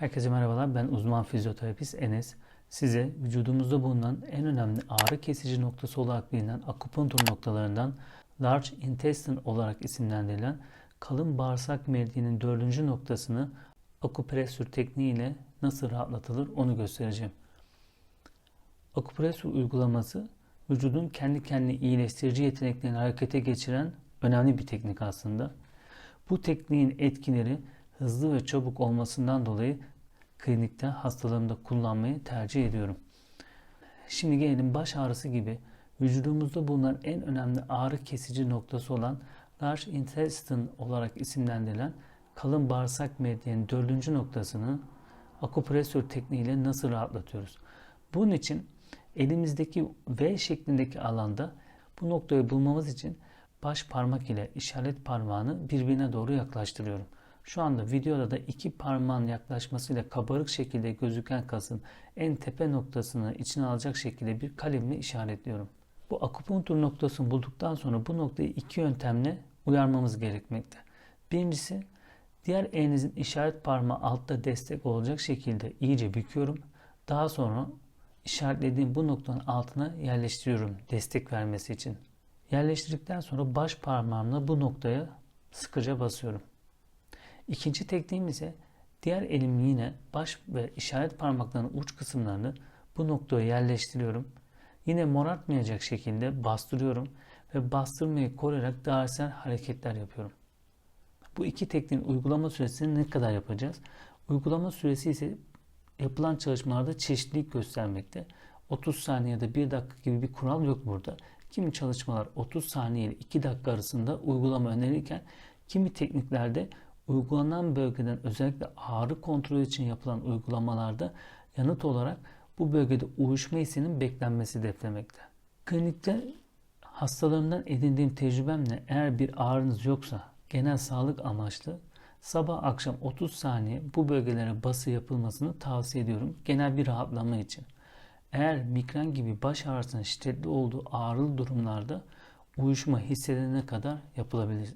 Herkese merhabalar. Ben uzman fizyoterapist Enes. Size vücudumuzda bulunan en önemli ağrı kesici noktası olarak bilinen akupunktur noktalarından large intestine olarak isimlendirilen kalın bağırsak meridyinin dördüncü noktasını akupresür tekniğiyle nasıl rahatlatılır onu göstereceğim. Akupresür uygulaması vücudun kendi kendini iyileştirici yeteneklerini harekete geçiren önemli bir teknik aslında. Bu tekniğin etkileri hızlı ve çabuk olmasından dolayı klinikte hastalarımda kullanmayı tercih ediyorum. Şimdi gelelim baş ağrısı gibi vücudumuzda bulunan en önemli ağrı kesici noktası olan large intestine olarak isimlendirilen kalın bağırsak meridyenin dördüncü noktasını akupresür tekniğiyle nasıl rahatlatıyoruz? Bunun için elimizdeki V şeklindeki alanda bu noktayı bulmamız için baş parmak ile işaret parmağını birbirine doğru yaklaştırıyorum. Şu anda videoda da iki parmağın yaklaşmasıyla kabarık şekilde gözüken kasın en tepe noktasını içine alacak şekilde bir kalemle işaretliyorum. Bu akupunktur noktasını bulduktan sonra bu noktayı iki yöntemle uyarmamız gerekmekte. Birincisi diğer elinizin işaret parmağı altta destek olacak şekilde iyice büküyorum. Daha sonra işaretlediğim bu noktanın altına yerleştiriyorum destek vermesi için. Yerleştirdikten sonra baş parmağımla bu noktaya sıkıca basıyorum. İkinci tekniğim ise diğer elim yine baş ve işaret parmaklarının uç kısımlarını bu noktaya yerleştiriyorum. Yine morartmayacak şekilde bastırıyorum ve bastırmayı koruyarak dairesel hareketler yapıyorum. Bu iki tekniğin uygulama süresini ne kadar yapacağız? Uygulama süresi ise yapılan çalışmalarda çeşitlilik göstermekte. 30 saniye ya da 1 dakika gibi bir kural yok burada. Kimi çalışmalar 30 saniye ile 2 dakika arasında uygulama önerirken kimi tekniklerde uygulanan bölgeden özellikle ağrı kontrolü için yapılan uygulamalarda yanıt olarak bu bölgede uyuşma hissinin beklenmesi hedeflemekte. Klinikte hastalarımdan edindiğim tecrübemle eğer bir ağrınız yoksa genel sağlık amaçlı sabah akşam 30 saniye bu bölgelere bası yapılmasını tavsiye ediyorum genel bir rahatlama için. Eğer migren gibi baş ağrısının şiddetli olduğu ağrılı durumlarda uyuşma hissedene kadar yapılabilir.